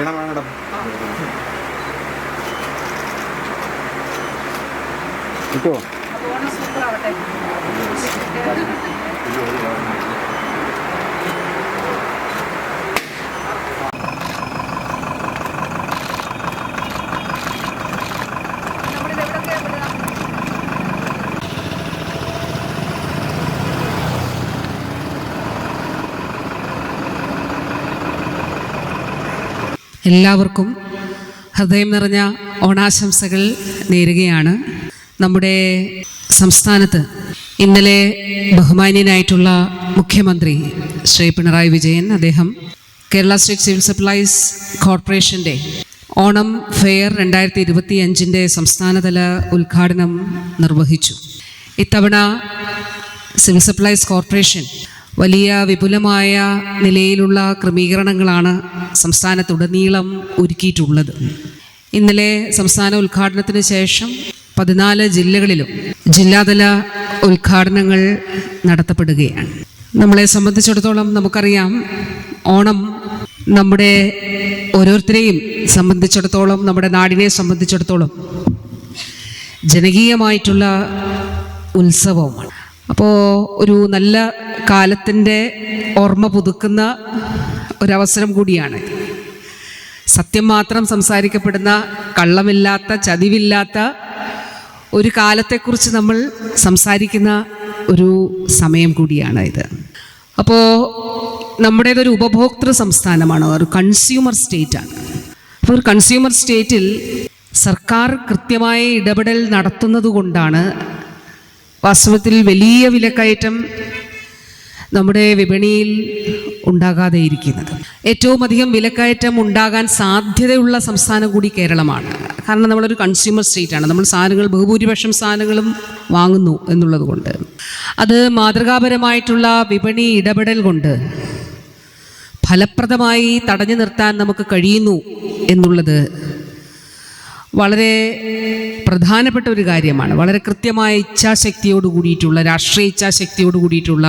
വേണം. വേണം കിട്ടുമോ എല്ലാവർക്കും ഹൃദയം നിറഞ്ഞ ഓണാശംസകൾ നേരുകയാണ്. നമ്മുടെ സംസ്ഥാനത്ത് ഇന്നലെ ബഹുമാന്യനായിട്ടുള്ള മുഖ്യമന്ത്രി ശ്രീ പിണറായി വിജയൻ അദ്ദേഹം കേരള സ്റ്റേറ്റ് സിവിൽ സപ്ലൈസ് കോർപ്പറേഷന്റെ ഓണം ഫെയർ രണ്ടായിരത്തി ഇരുപത്തി അഞ്ചിന്റെ സംസ്ഥാനതല ഉദ്ഘാടനം നിർവഹിച്ചു. ഇത്തവണ സിവിൽ സപ്ലൈസ് കോർപ്പറേഷൻ വലിയ വിപുലമായ നിലയിലുള്ള ക്രമീകരണങ്ങളാണ് സംസ്ഥാനത്തുടനീളം ഒരുക്കിയിട്ടുള്ളത്. ഇന്നലെ സംസ്ഥാന ഉദ്ഘാടനത്തിന് ശേഷം പതിനാല് ജില്ലകളിലും ജില്ലാതല ഉദ്ഘാടനങ്ങൾ നടത്തപ്പെടുകയാണ്. നമ്മളെ സംബന്ധിച്ചിടത്തോളം നമുക്കറിയാം ഓണം നമ്മുടെ ഓരോരുത്തരെയും സംബന്ധിച്ചിടത്തോളം നമ്മുടെ നാടിനെ സംബന്ധിച്ചിടത്തോളം ജനകീയമായിട്ടുള്ള ഉത്സവമാണ്. അപ്പോൾ ഒരു നല്ല കാലത്തിന്റെ ഓർമ്മ പുതുക്കുന്ന ഒരവസരം കൂടിയാണ്. സത്യം മാത്രം സംസാരിക്കപ്പെടുന്ന കള്ളമില്ലാത്ത ചതിവില്ലാത്ത ഒരു കാലത്തെക്കുറിച്ച് നമ്മൾ സംസാരിക്കുന്ന ഒരു സമയം കൂടിയാണ് ഇത്. അപ്പോൾ നമ്മുടേതൊരു ഉപഭോക്തൃ സംസ്ഥാനമാണ് ഒരു കൺസ്യൂമർ സ്റ്റേറ്റാണ് അപ്പോൾ ഒരു കൺസ്യൂമർ സ്റ്റേറ്റിൽ സർക്കാർ കൃത്യമായ ഇടപെടൽ നടത്തുന്നത് കൊണ്ടാണ് വാസ്തവത്തിൽ വലിയ വിലക്കയറ്റം നമ്മുടെ വിപണിയിൽ ഉണ്ടാകാതെ ഇരിക്കുന്നത് ഏറ്റവും അധികം വിലക്കയറ്റം ഉണ്ടാകാൻ സാധ്യതയുള്ള സംസ്ഥാനം കൂടി കേരളമാണ്. കാരണം നമ്മളൊരു കൺസ്യൂമർ സ്റ്റേറ്റ് ആണ്. നമ്മൾ സാധനങ്ങൾ ബഹുഭൂരിപക്ഷം സാധനങ്ങളും വാങ്ങുന്നു എന്നുള്ളത് കൊണ്ട്. അത് മാതൃകാപരമായിട്ടുള്ള വിപണി ഇടപെടൽ കൊണ്ട് ഫലപ്രദമായി തടഞ്ഞു നിർത്താൻ നമുക്ക് കഴിയുന്നു എന്നുള്ളത് വളരെ പ്രധാനപ്പെട്ട ഒരു കാര്യമാണ്. വളരെ കൃത്യമായ ഇച്ഛാശക്തിയോട് കൂടിയിട്ടുള്ള രാഷ്ട്രീയ ഇച്ഛാശക്തിയോട് കൂടിയിട്ടുള്ള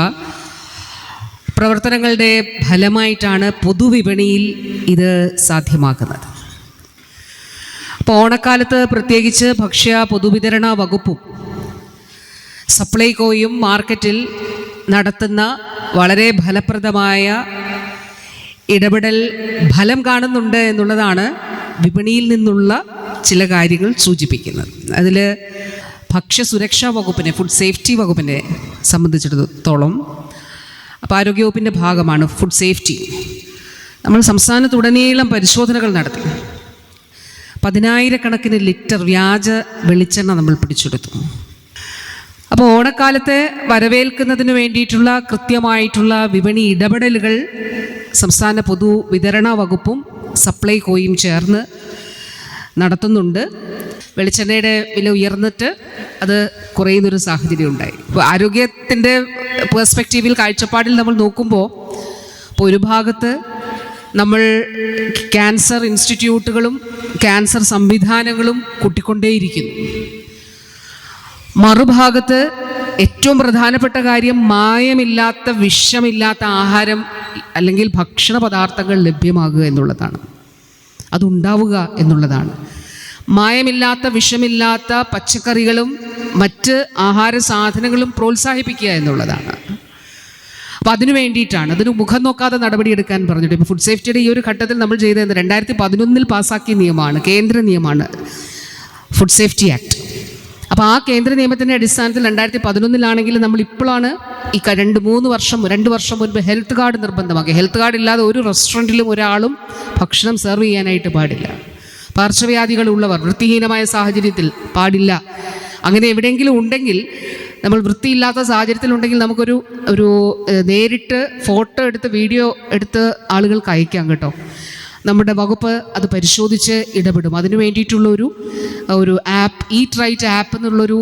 പ്രവർത്തനങ്ങളുടെ ഫലമായിട്ടാണ് പൊതുവിപണിയിൽ ഇത് സാധ്യമാക്കുന്നത് അപ്പോൾ ഓണക്കാലത്ത് പ്രത്യേകിച്ച് ഭക്ഷ്യ പൊതുവിതരണ വകുപ്പും സപ്ലൈകോയും മാർക്കറ്റിൽ നടത്തുന്ന വളരെ ഫലപ്രദമായ ഇടപെടൽ ഫലം കാണുന്നുണ്ട് എന്നുള്ളതാണ് വിപണിയിൽ നിന്നുള്ള ചില കാര്യങ്ങൾ സൂചിപ്പിക്കുന്നത്. അതിൽ ഭക്ഷ്യസുരക്ഷാ വകുപ്പിനെ ഫുഡ് സേഫ്റ്റി വകുപ്പിനെ സംബന്ധിച്ചിടത്തോളം അപ്പോൾ ആരോഗ്യവകുപ്പിന്റെ ഭാഗമാണ് ഫുഡ് സേഫ്റ്റി നമ്മൾ സംസ്ഥാനത്തുടനീളം പരിശോധനകൾ നടത്തി. പതിനായിരക്കണക്കിന് ലിറ്റർ വ്യാജ വെളിച്ചെണ്ണ നമ്മൾ പിടിച്ചെടുത്തു. അപ്പോൾ ഓണക്കാലത്തെ വരവേൽക്കുന്നതിന് വേണ്ടിയിട്ടുള്ള കൃത്യമായിട്ടുള്ള വിപണി ഇടപെടലുകൾ സംസ്ഥാന പൊതുവിതരണ വകുപ്പും സപ്ലൈകോയും ചേർന്ന് നടത്തുന്നുണ്ട്. വെളിച്ചെണ്ണയുടെ വില ഉയർന്നിട്ട് അത് കുറയുന്നൊരു സാഹചര്യം ഉണ്ടായി ഇപ്പോൾ ആരോഗ്യത്തിന്റെ പേഴ്സ്പെക്റ്റീവിൽ കാഴ്ചപ്പാടിൽ നമ്മൾ നോക്കുമ്പോൾ ഇപ്പോൾ ഒരു ഭാഗത്ത് നമ്മൾ ക്യാൻസർ ഇൻസ്റ്റിറ്റ്യൂട്ടുകളും ക്യാൻസർ സംവിധാനങ്ങളും കൂട്ടിക്കൊണ്ടേയിരിക്കുന്നു. മറുഭാഗത്ത് ഏറ്റവും പ്രധാനപ്പെട്ട കാര്യം മായമില്ലാത്ത വിഷമില്ലാത്ത ആഹാരം അല്ലെങ്കിൽ ഭക്ഷണ പദാർത്ഥങ്ങൾ ലഭ്യമാകുക എന്നുള്ളതാണ്. അതുണ്ടാവുക എന്നുള്ളതാണ്. മായമില്ലാത്ത വിഷമില്ലാത്ത പച്ചക്കറികളും മറ്റ് ആഹാര സാധനങ്ങളും പ്രോത്സാഹിപ്പിക്കുക എന്നുള്ളതാണ്. അപ്പോൾ അതിനു വേണ്ടിയിട്ടാണ് അതിന് മുഖം നോക്കാതെ നടപടിയെടുക്കാൻ പറഞ്ഞിട്ട് ഇപ്പോൾ ഫുഡ് സേഫ്റ്റിയുടെ ഈ ഒരു ഘട്ടത്തിൽ നമ്മൾ ചെയ്തത് രണ്ടായിരത്തി പതിനൊന്നിൽ പാസ്സാക്കിയ നിയമമാണ് കേന്ദ്ര നിയമമാണ് ഫുഡ് സേഫ്റ്റി ആക്ട് അപ്പോൾ ആ കേന്ദ്ര നിയമത്തിന്റെ അടിസ്ഥാനത്തിൽ രണ്ടായിരത്തി പതിനൊന്നിലാണെങ്കിൽ നമ്മൾ ഇപ്പോഴാണ് ഈ രണ്ട് മൂന്ന് വർഷം രണ്ട് വർഷം മുൻപ് ഹെൽത്ത് കാർഡ് നിർബന്ധമാക്കി. ഹെൽത്ത് കാർഡ് ഇല്ലാതെ ഒരു റെസ്റ്റോറന്റിലും ഒരാളും ഭക്ഷണം സെർവ് ചെയ്യാനായിട്ട് പാടില്ല. പാർശ്വവ്യാധികളുള്ളവർ വൃത്തിഹീനമായ സാഹചര്യത്തിൽ പാടില്ല. അങ്ങനെ എവിടെയെങ്കിലും ഉണ്ടെങ്കിൽ നമ്മൾ വൃത്തിയില്ലാത്ത സാഹചര്യത്തിലുണ്ടെങ്കിൽ നമുക്കൊരു ഒരു നേരിട്ട് ഫോട്ടോ എടുത്ത് വീഡിയോ എടുത്ത് ആളുകൾക്ക് അയക്കാം കേട്ടോ. നമ്മുടെ വകുപ്പ് അത് പരിശോധിച്ച് ഇടപെടും. അതിനു വേണ്ടിയിട്ടുള്ളൊരു ഒരു ആപ്പ് ഈ ട്രൈറ്റ് ആപ്പ് എന്നുള്ളൊരു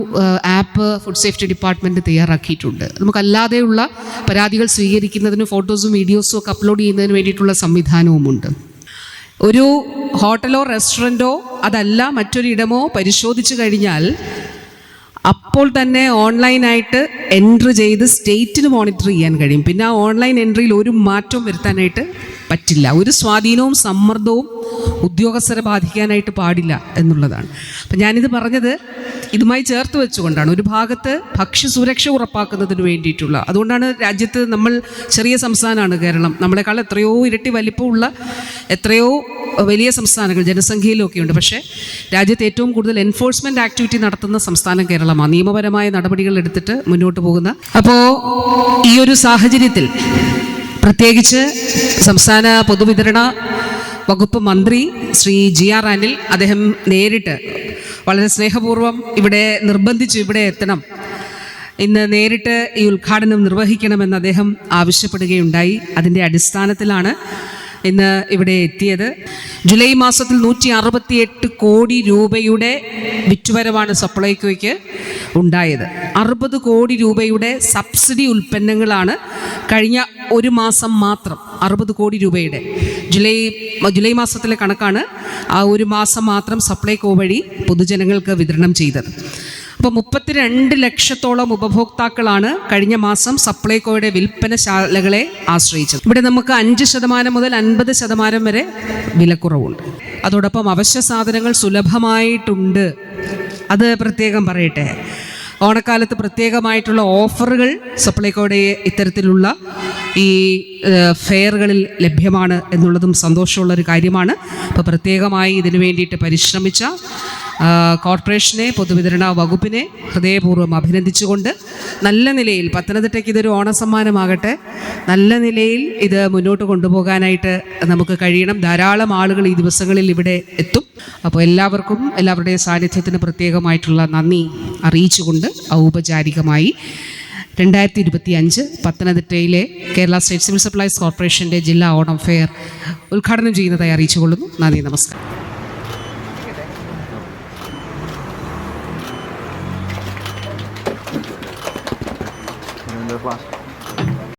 ആപ്പ് ഫുഡ് സേഫ്റ്റി ഡിപ്പാർട്ട്മെന്റ് തയ്യാറാക്കിയിട്ടുണ്ട്. നമുക്കല്ലാതെയുള്ള പരാതികൾ സ്വീകരിക്കുന്നതിന് ഫോട്ടോസും വീഡിയോസും ഒക്കെ അപ്ലോഡ് ചെയ്യുന്നതിന് വേണ്ടിയിട്ടുള്ള സംവിധാനവുമുണ്ട്. ഒരു ഹോട്ടലോ റെസ്റ്റോറന്റോ അതല്ല മറ്റൊരിടമോ പരിശോധിച്ചു കഴിഞ്ഞാൽ അപ്പോൾ തന്നെ ഓൺലൈനായിട്ട് എൻട്രി ചെയ്ത് സ്റ്റേറ്റിന് മോണിറ്റർ ചെയ്യാൻ കഴിയും. പിന്നെ ആ ഓൺലൈൻ എൻട്രിയിൽ ഒരു മാറ്റം വരുത്താനായിട്ട് പറ്റില്ല. ഒരു സ്വാധീനവും സമ്മർദ്ദവും ഉദ്യോഗസ്ഥരെ ബാധിക്കാനായിട്ട് പാടില്ല എന്നുള്ളതാണ്. അപ്പം ഞാനിത് പറഞ്ഞത് ഇതുമായി ചേർത്ത് വെച്ചുകൊണ്ടാണ്. ഒരു ഭാഗത്ത് ഭക്ഷ്യസുരക്ഷ ഉറപ്പാക്കുന്നതിന് വേണ്ടിയിട്ടുള്ള. അതുകൊണ്ടാണ് രാജ്യത്ത് നമ്മൾ ചെറിയ സംസ്ഥാനമാണ് കേരളം. നമ്മളെക്കാൾ എത്രയോ ഇരട്ടി വലിപ്പമുള്ള എത്രയോ വലിയ സംസ്ഥാനങ്ങൾ ജനസംഖ്യയിലൊക്കെ ഉണ്ട്. പക്ഷേ രാജ്യത്ത് ഏറ്റവും കൂടുതൽ എൻഫോഴ്സ്മെന്റ് ആക്ടിവിറ്റി നടത്തുന്ന സംസ്ഥാനം കേരളമാണ്. നിയമപരമായ നടപടികൾ എടുത്തിട്ട് മുന്നോട്ട് പോകുന്ന. അപ്പോൾ ഈ ഒരു സാഹചര്യത്തിൽ പ്രത്യേകിച്ച് സംസ്ഥാന പൊതുവിതരണ വകുപ്പ് മന്ത്രി ശ്രീ ജി ആർ അനിൽ അദ്ദേഹം നേരിട്ട് വളരെ സ്നേഹപൂർവം ഇവിടെ നിർബന്ധിച്ച് ഇവിടെ എത്തണം. ഇന്ന് നേരിട്ട് ഈ ഉദ്ഘാടനം നിർവഹിക്കണമെന്ന് അദ്ദേഹം ആവശ്യപ്പെടുകയുണ്ടായി. അതിന്റെ അടിസ്ഥാനത്തിലാണ് ഇന്ന് ഇവിടെ എത്തിയത്. ജൂലൈ മാസത്തിൽ നൂറ്റി അറുപത്തിയെട്ട് കോടി രൂപയുടെ വിറ്റുവരവാണ് സപ്ലൈകോയ്ക്ക് ഉണ്ടായത്. അറുപത് കോടി രൂപയുടെ സബ്സിഡി ഉൽപ്പന്നങ്ങളാണ് കഴിഞ്ഞ ഒരു മാസം മാത്രം അറുപത് കോടി രൂപയുടെ. ജൂലൈ ജൂലൈ മാസത്തിലെ കണക്കാണ് ആ ഒരു മാസം മാത്രം സപ്ലൈകോ വഴി പൊതുജനങ്ങൾക്ക് വിതരണം ചെയ്തത്. അപ്പോൾ മുപ്പത്തിരണ്ട് ലക്ഷത്തോളം ഉപഭോക്താക്കളാണ് കഴിഞ്ഞ മാസം സപ്ലൈകോയുടെ വിൽപ്പനശാലകളെ ആശ്രയിച്ചത്. ഇവിടെ നമുക്ക് അഞ്ച് ശതമാനം മുതൽ അൻപത് ശതമാനം വരെ വിലക്കുറവുണ്ട്. അതോടൊപ്പം അവശ്യ സാധനങ്ങൾ സുലഭമായിട്ടുണ്ട്. അത് പ്രത്യേകം പറയട്ടെ. ഓണക്കാലത്ത് പ്രത്യേകമായിട്ടുള്ള ഓഫറുകൾ സപ്ലൈകോയുടെ ഇത്തരത്തിലുള്ള ഈ ഫെയറുകളിൽ ലഭ്യമാണ് എന്നുള്ളതും സന്തോഷമുള്ള ഒരു കാര്യമാണ്. അപ്പോൾ പ്രത്യേകമായി ഇതിനു വേണ്ടിയിട്ട് പരിശ്രമിച്ച കോർപ്പറേഷനെ പൊതുവിതരണ വകുപ്പിനെ ഹൃദയപൂർവം അഭിനന്ദിച്ചുകൊണ്ട് നല്ല നിലയിൽ പത്തനംതിട്ടയ്ക്ക് ഇതൊരു ഓണസമ്മാനമാകട്ടെ. നല്ല നിലയിൽ ഇത് മുന്നോട്ട് കൊണ്ടുപോകാനായിട്ട് നമുക്ക് കഴിയണം. ധാരാളം ആളുകൾ ഈ ദിവസങ്ങളിൽ ഇവിടെ എത്തും. അപ്പോൾ എല്ലാവർക്കും എല്ലാവരുടെയും സാന്നിധ്യത്തിന് പ്രത്യേകമായിട്ടുള്ള നന്ദി അറിയിച്ചുകൊണ്ട് ഔപചാരികമായി രണ്ടായിരത്തി ഇരുപത്തി അഞ്ച് പത്തനംതിട്ടയിലെ കേരള സ്റ്റേറ്റ് സിവിൽ സപ്ലൈസ് കോർപ്പറേഷന്റെ ജില്ലാ ഓണം ഫെയർ ഉദ്ഘാടനം ചെയ്യുന്നതായി അറിയിച്ചുകൊള്ളുന്നു. നന്ദി നമസ്കാരം.